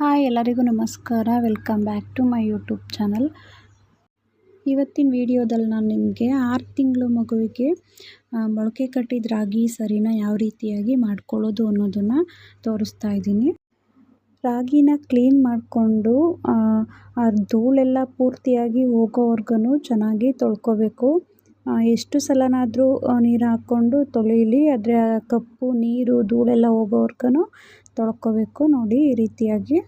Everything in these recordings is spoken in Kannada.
ಹಾಯ್ ಎಲ್ಲರಿಗೂ ನಮಸ್ಕಾರ. Welcome back to my YouTube channel ಇವತ್ತಿನ ವಿಡಿಯೋದಲ್ಲಿ ನಾನು ನಿಮಗೆ ಆರು ತಿಂಗಳು ಮಗುವಿಗೆ ಮೊಳಕೆ ಕಟ್ಟಿದ ರಾಗಿ ಸರಿನ ಯಾವ ರೀತಿಯಾಗಿ ಮಾಡ್ಕೊಳ್ಳೋದು ಅನ್ನೋದನ್ನು ತೋರಿಸ್ತಾ ಇದ್ದೀನಿ. ರಾಗಿನ ಕ್ಲೀನ್ ಮಾಡಿಕೊಂಡು, ಆ ಧೂಳೆಲ್ಲ ಪೂರ್ತಿಯಾಗಿ ಹೋಗೋವರೆಗೂ ಚೆನ್ನಾಗಿ ತೊಳ್ಕೊಬೇಕು. ಎಷ್ಟು ಸಲನಾದರೂ ನೀರು ಹಾಕ್ಕೊಂಡು ತೊಳೀಲಿ, ಆದರೆ ಆ ಕಪ್ಪು, ನೀರು, ಧೂಳೆಲ್ಲ ಹೋಗೋವರ್ಗು ತೊಳ್ಕೊಬೇಕು ನೋಡಿ ಈ ರೀತಿಯಾಗಿ.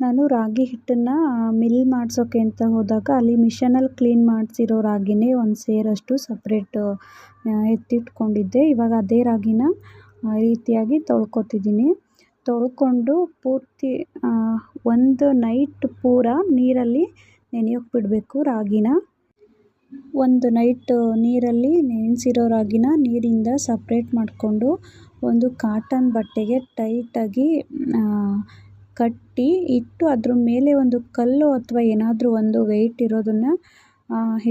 ನಾನು ರಾಗಿ ಹಿಟ್ಟನ್ನು ಮಿಲ್ ಮಾಡಿಸೋಕೆ ಅಂತ ಹೋದಾಗ ಅಲ್ಲಿ ಮಿಷನಲ್ಲಿ ಕ್ಲೀನ್ ಮಾಡಿಸಿರೋ ರಾಗಿನೇ ಒಂದು ಸೇರಷ್ಟು ಸಪ್ರೇಟ್ ಎತ್ತಿಟ್ಕೊಂಡಿದ್ದೆ. ಇವಾಗ ಅದೇ ರಾಗಿನ ಈ ರೀತಿಯಾಗಿ ತೊಳ್ಕೊತಿದ್ದೀನಿ. ತೊಳ್ಕೊಂಡು ಪೂರ್ತಿ ಒಂದು ನೈಟ್ ಪೂರ ನೀರಲ್ಲಿ ನೆನೆಯೋಕೆ ಬಿಡಬೇಕು ರಾಗಿನ. ಒಂದು ನೈಟ್ ನೀರಲ್ಲಿ ನೆನೆಸಿರೋ ರಾಗಿನ ನೀರಿಂದ ಸಪ್ರೇಟ್ ಮಾಡಿಕೊಂಡು ಒಂದು ಕಾಟನ್ ಬಟ್ಟೆಗೆ ಟೈಟಾಗಿ ಕಟ್ಟಿ ಇಟ್ಟು ಅದ್ರ ಮೇಲೆ ಒಂದು ಕಲ್ಲು ಅಥವಾ ಏನಾದರೂ ಒಂದು ವೆಯ್ಟ್ ಇರೋದನ್ನು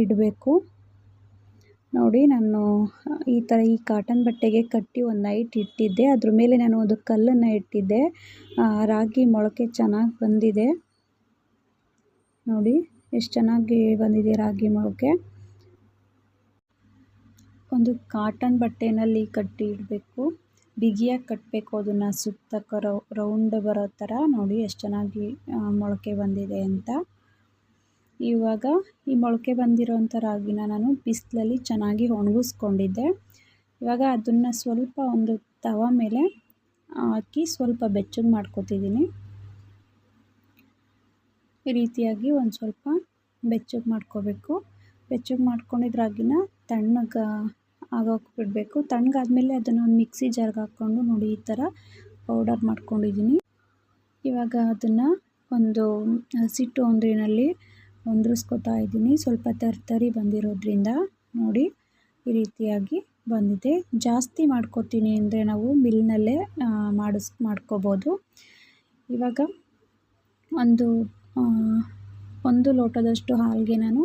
ಇಡಬೇಕು. ನೋಡಿ ನಾನು, ಈ ಥರ ಈ ಕಾಟನ್ ಬಟ್ಟೆಗೆ ಕಟ್ಟಿ ಒಂದು ನೈಟ್ ಇಟ್ಟಿದ್ದೆ. ಅದ್ರ ಮೇಲೆ ನಾನು ಒಂದು ಕಲ್ಲನ್ನು ಇಟ್ಟಿದ್ದೆ. ರಾಗಿ ಮೊಳಕೆ ಚೆನ್ನಾಗಿ ಬಂದಿದೆ. ನೋಡಿ ಎಷ್ಟು ಚೆನ್ನಾಗಿ ಬಂದಿದೆ ರಾಗಿ ಮೊಳಕೆ. ಒಂದು ಕಾಟನ್ ಬಟ್ಟೆನಲ್ಲಿ ಕಟ್ಟಿ ಇಡಬೇಕು. ಬಿಗಿಯಾಗಿ ಕಟ್ಟಬೇಕು ಅದನ್ನು ಸುತ್ತ ರೌಂಡ್ ಬರೋ ಥರ ನೋಡಿ ಎಷ್ಟು ಚೆನ್ನಾಗಿ ಮೊಳಕೆ ಬಂದಿದೆ ಅಂತ. ಇವಾಗ ಈ ಮೊಳಕೆ ಬಂದಿರೋಂಥ ರಾಗಿನ ನಾನು ಬಿಸಿಲಲ್ಲಿ ಚೆನ್ನಾಗಿ ಒಣಗಿಸ್ಕೊಂಡಿದ್ದೆ. ಇವಾಗ ಅದನ್ನು ಸ್ವಲ್ಪ ಒಂದು ತವ ಮೇಲೆ ಹಾಕಿ ಸ್ವಲ್ಪ ಬೆಚ್ಚಗೆ ಮಾಡ್ಕೊತಿದ್ದೀನಿ. ಈ ರೀತಿಯಾಗಿ ಒಂದು ಸ್ವಲ್ಪ ಬೆಚ್ಚಗೆ ಮಾಡ್ಕೋಬೇಕು. ಬೆಚ್ಚಗೆ ಮಾಡ್ಕೊಂಡಿದ್ದ ರಾಗಿನ ತಣ್ಣಗೆ ಆಗೋಕೆ ಬಿಡಬೇಕು. ತಣ್ಣಗಾದ್ಮೇಲೆ ಅದನ್ನು ಒಂದು ಮಿಕ್ಸಿ ಜಾರ್ಗೆ ಹಾಕ್ಕೊಂಡು ನೋಡಿ ಈ ಥರ ಪೌಡರ್ ಮಾಡ್ಕೊಂಡಿದ್ದೀನಿ ಇವಾಗ ಅದನ್ನು ಒಂದು ಹಸಿಟ್ಟು ಒಂದ್ರಿನಲ್ಲಿ ಒಂದ್ರಿಸ್ಕೊತಾ ಇದ್ದೀನಿ ಸ್ವಲ್ಪ ತರ್ತರಿ ಬಂದಿರೋದ್ರಿಂದ ನೋಡಿ ಈ ರೀತಿಯಾಗಿ ಬಂದಿದೆ. ಜಾಸ್ತಿ ಮಾಡ್ಕೋತೀನಿ ಅಂದರೆ ನಾವು ಮಿಲ್ನಲ್ಲೇ ಮಾಡಿಸ್, ಮಾಡ್ಕೋಬೋದು. ಇವಾಗ ಒಂದು ಒಂದು ಲೋಟದಷ್ಟು ಹಾಲಿಗೆ ನಾನು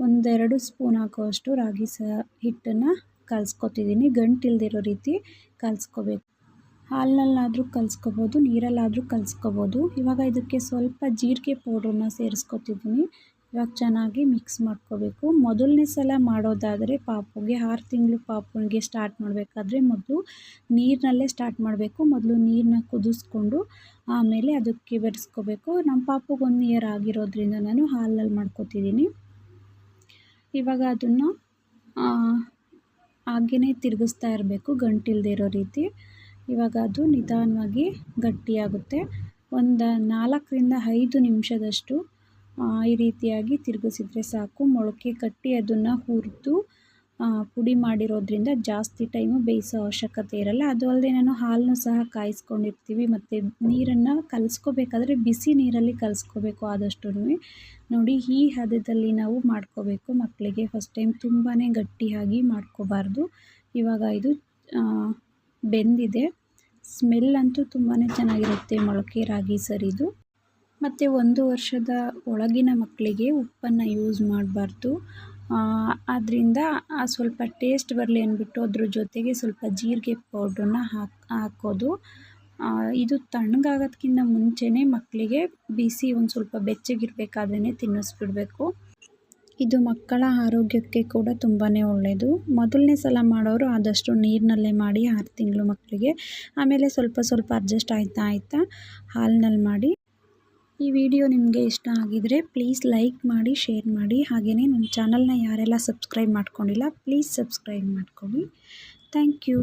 ಒಂದೆರಡು ಸ್ಪೂನ್ ಹಾಕೋವಷ್ಟು ರಾಗಿ ಸ, ಹಿಟ್ಟನ್ನು ಕಲಿಸ್ಕೊತಿದ್ದೀನಿ. ಗಂಟಿಲ್ದಿರೋ ರೀತಿ ಕಲಿಸ್ಕೋಬೇಕು. ಹಾಲಿನಲ್ಲಾದರೂ ಕಲಿಸ್ಕೋಬೋದು, ನೀರಲ್ಲಾದರೂ ಕಲಿಸ್ಕೋಬೋದು. ಇವಾಗ ಇದಕ್ಕೆ ಸ್ವಲ್ಪ ಜೀರಿಗೆ ಪೌಡ್ರನ್ನ ಸೇರಿಸ್ಕೊತಿದ್ದೀನಿ. ಇವಾಗ ಚೆನ್ನಾಗಿ ಮಿಕ್ಸ್ ಮಾಡ್ಕೋಬೇಕು. ಮೊದಲನೇ ಸಲ ಮಾಡೋದಾದರೆ ಪಾಪುಗೆ ಆರು ತಿಂಗಳು ಪಾಪುಗೆ ಸ್ಟಾರ್ಟ್ ಮಾಡಬೇಕಾದ್ರೆ ಮೊದಲು ನೀರಿನಲ್ಲೇ ಸ್ಟಾರ್ಟ್ ಮಾಡಬೇಕು. ಮೊದಲು ನೀರನ್ನ ಕುದಿಸ್ಕೊಂಡು ಆಮೇಲೆ ಅದಕ್ಕೆ ಬೆರೆಸ್ಕೋಬೇಕು. ನಮ್ಮ ಪಾಪುಗೆ ಒನ್ ಇಯರ್ ಆಗಿರೋದ್ರಿಂದ ನಾನು ಹಾಲಲ್ಲಿ ಮಾಡ್ಕೋತಿದ್ದೀನಿ. ಇವಾಗ ಅದನ್ನು ಹಾಗೆಯೇ ತಿರುಗಿಸ್ತಾ ಇರಬೇಕು ಗಂಟಿಲ್ಲದೆ ಇರೋ ರೀತಿ. ಇವಾಗ ಅದು ನಿಧಾನವಾಗಿ ಗಟ್ಟಿಯಾಗುತ್ತೆ. ಒಂದು ನಾಲ್ಕರಿಂದ ಐದು ನಿಮಿಷದಷ್ಟು ಈ ರೀತಿಯಾಗಿ ತಿರುಗಿಸಿದ್ರೆ ಸಾಕು. ಮೊಳಕೆ ಕಟ್ಟಿ ಅದನ್ನು ಹುರಿದು ಪುಡಿ ಮಾಡಿರೋದ್ರಿಂದ ಜಾಸ್ತಿ ಟೈಮು ಬೇಯಿಸೋ ಅವಶ್ಯಕತೆ ಇರಲ್ಲ. ಅದು ಅಲ್ಲದೆ ನಾನು ಹಾಲನ್ನು ಸಹ ಕಾಯಿಸ್ಕೊಂಡಿರ್ತೀವಿ. ಮತ್ತು ನೀರನ್ನು ಕಲಿಸ್ಕೋಬೇಕಾದ್ರೆ ಬಿಸಿ ನೀರಲ್ಲಿ ಕಲಿಸ್ಕೋಬೇಕು ಆದಷ್ಟು ನೋಡಿ, ಈ ಹದದಲ್ಲಿ ನಾವು ಮಾಡ್ಕೋಬೇಕು. ಮಕ್ಕಳಿಗೆ ಫಸ್ಟ್ ಟೈಮ್ ತುಂಬಾ ಗಟ್ಟಿಯಾಗಿ ಮಾಡ್ಕೋಬಾರ್ದು. ಇವಾಗ ಇದು ಬೆಂದಿದೆ. ಸ್ಮೆಲ್ ಅಂತೂ ತುಂಬಾ ಚೆನ್ನಾಗಿರುತ್ತೆ ಮೊಳಕೆ ರಾಗಿ ಸರಿದು. ಮತ್ತು ಒಂದು ವರ್ಷದ ಒಳಗಿನ ಮಕ್ಕಳಿಗೆ ಉಪ್ಪನ್ನು ಯೂಸ್ ಮಾಡಬಾರ್ದು. ಆದ್ದರಿಂದ ಸ್ವಲ್ಪ ಟೇಸ್ಟ್ ಬರಲಿ ಅಂದ್ಬಿಟ್ಟು ಅದ್ರ ಜೊತೆಗೆ ಸ್ವಲ್ಪ ಜೀರಿಗೆ ಪೌಡ್ರನ್ನ ಹಾಕಿ, ಹಾಕೋದು. ಇದು ತಣ್ಣಗಾಗೋದ್ಕಿಂತ ಮುಂಚೆನೇ ಮಕ್ಕಳಿಗೆ ಬಿಸಿ ಒಂದು ಸ್ವಲ್ಪ ಬೆಚ್ಚಗಿರಬೇಕಾದ್ರೇ ತಿನ್ನಿಸ್ಬಿಡ್ಬೇಕು. ಇದು ಮಕ್ಕಳ ಆರೋಗ್ಯಕ್ಕೆ ಕೂಡ ತುಂಬಾ ಒಳ್ಳೆಯದು ಮೊದಲನೇ ಸಲ ಮಾಡೋರು ಆದಷ್ಟು ನೀರಿನಲ್ಲೇ ಮಾಡಿ ಆರು ತಿಂಗಳು ಮಕ್ಕಳಿಗೆ ಆಮೇಲೆ ಸ್ವಲ್ಪ ಸ್ವಲ್ಪ ಅಡ್ಜಸ್ಟ್ ಆಯ್ತಾ ಆಯ್ತಾ ಹಾಲಿನಲ್ಲಿ ಮಾಡಿ ಈ ವಿಡಿಯೋ ನಿಮಗೆ ಇಷ್ಟ ಆಗಿದರೆ ಪ್ಲೀಸ್ ಲೈಕ್ ಮಾಡಿ ಶೇರ್ ಮಾಡಿ. ಹಾಗೆಯೇ ನನ್ನ ಚಾನಲ್ನ ಯಾರೆಲ್ಲ ಸಬ್ಸ್ಕ್ರೈಬ್ ಮಾಡ್ಕೊಂಡಿಲ್ಲ ಪ್ಲೀಸ್ ಸಬ್ಸ್ಕ್ರೈಬ್ ಮಾಡ್ಕೊಳ್ಳಿ. Thank you